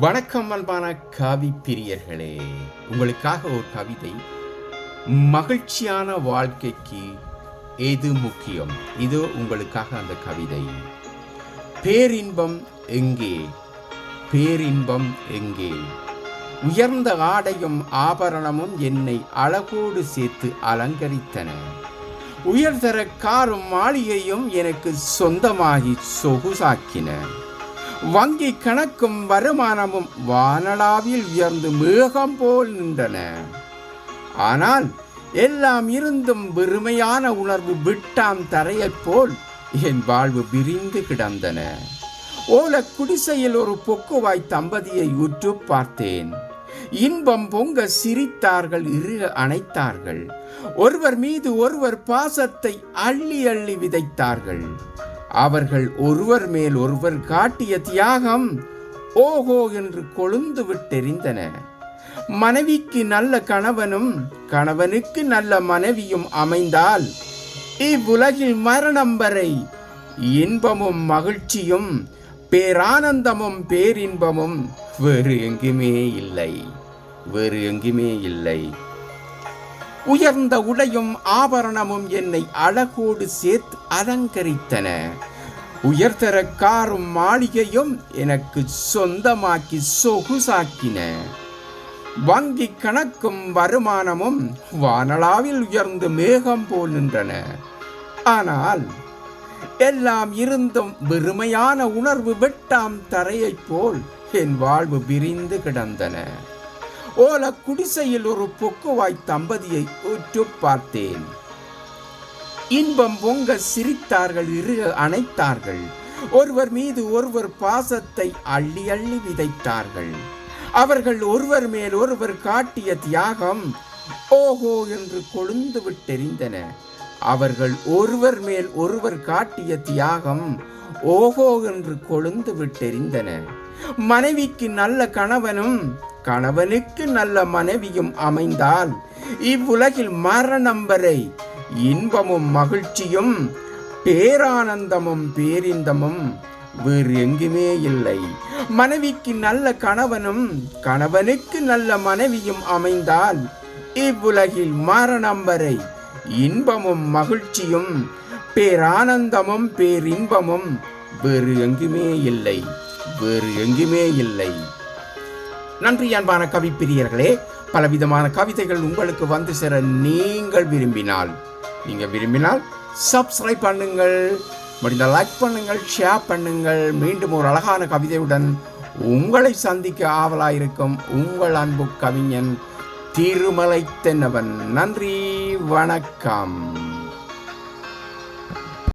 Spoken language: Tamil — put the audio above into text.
வணக்கம் அன்பான கவி பிரியர்களே. உங்களுக்காக ஒரு கவிதை மகிழ்ச்சியான வாழ்க்கைக்கு எது முக்கியம்? இது உங்களுக்காக அந்த கவிதை. பேரின்பம் எங்கே? பேரின்பம் எங்கே? உயர்ந்த ஆடையும் ஆபரணமும் என்னை அழகோடு சேர்த்து அலங்கரித்தன. உயர்தர காரும் மாளிகையும் எனக்கு சொந்தமாகி சொகுசாக்கின. வங்கி கணக்கும் வருமானமும் வானளாவில் உயர்ந்து மேகம் போல் நின்றன. ஆனால் எல்லாம் இருந்தும் வெறுமையான உணர்வு விட்டாம் தரையைப் போல் என் வாழ்வு விரிந்து கிடந்தன. ஓல குடிசையில் ஒரு பொக்குவாய் தம்பதியை உற்று பார்த்தேன். இன்பம் பொங்க சிரித்தார்கள் இரு அணைத்தார்கள். ஒருவர் மீது ஒருவர் பாசத்தை அள்ளி அள்ளி விதைத்தார்கள். அவர்கள் ஒருவர் மேல் ஒருவர் காட்டிய தியாகம் ஓஹோ என்று கொழுந்து விட்டெறிந்தன. மனைவிக்கு நல்ல கணவனும் கணவனுக்கு நல்ல மனைவியும் அமைந்தால் இவ்வுலகில் மரணம் வரை இன்பமும் மகிழ்ச்சியும் பேரானந்தமும் பேரின்பமும் வேறு எங்குமே இல்லை. வேறு எங்குமே இல்லை. உயர்ந்த உடையும் ஆபரணமும் என்னை அழகோடு சேர்த்து அலங்கரித்தன. உயர்தர காரும் மாளிகையும் எனக்கு சொந்தமாக்கி சொகுசாக்கின. வங்கி கணக்கும் வருமானமும் வானளாவில் உயர்ந்து மேகம் போல் நின்றன. ஆனால் எல்லாம் இருந்தும் வெறுமையான உணர்வு வெட்டாம் தரையைப் போல் என் வாழ்வு விரிந்து கிடந்தன. ஓல குடிசையில் ஒரு பொக்குவாய் தம்பதியை உற்று பார்த்தேன். இன்பம் பொங்க சிரித்தார்கள் இறுக அணைத்தார்கள். ஒருவர் மீது ஒருவர் பாசத்தை அள்ளி அள்ளி விதைத்தார்கள். அவர்கள் ஒருவர் மேல் ஒருவர் காட்டிய தியாகம் ஓஹோ என்று கொழுந்து விட்டெறிந்தன. அவர்கள் ஒருவர் மேல் ஒருவர் காட்டிய தியாகம் ஓஹோ என்று கொழுந்து விட்டெறிந்தன. மனைவிக்கு நல்ல கணவனும் கணவனுக்கு நல்ல மனைவியும் அமைந்தால் இவ்வுலகில் மரணம் வரை இன்பமும் மகிழ்ச்சியும் பேரானந்தமும் பேரிந்தமும் வேறு எங்குமே இல்லை. மனைவிக்கு நல்ல கணவனும் கணவனுக்கு நல்ல மனைவியும் அமைந்தால் இவ்வுலகில் மரணம் வரை இன்பமும் மகிழ்ச்சியும் பேரானந்தமும் பேரின்பமும் வேறு எங்குமே இல்லை. வேறு எங்குமே இல்லை. நன்றி அன்பான கவிப்பிரியர்களே பலவிதமான கவிதைகள் உங்களுக்கு வந்து சேர நீங்கள் விரும்பினால் நீங்கள் விரும்பினால் சப்ஸ்கிரைப் பண்ணுங்கள் முடிந்த லைக் பண்ணுங்கள் ஷேர் பண்ணுங்கள். மீண்டும் ஒரு அழகான கவிதையுடன் உங்களை சந்திக்க ஆவலாயிருக்கும் உங்கள் அன்பு கவிஞன் திருமலை தென்னவன் நன்றி வணக்கம்.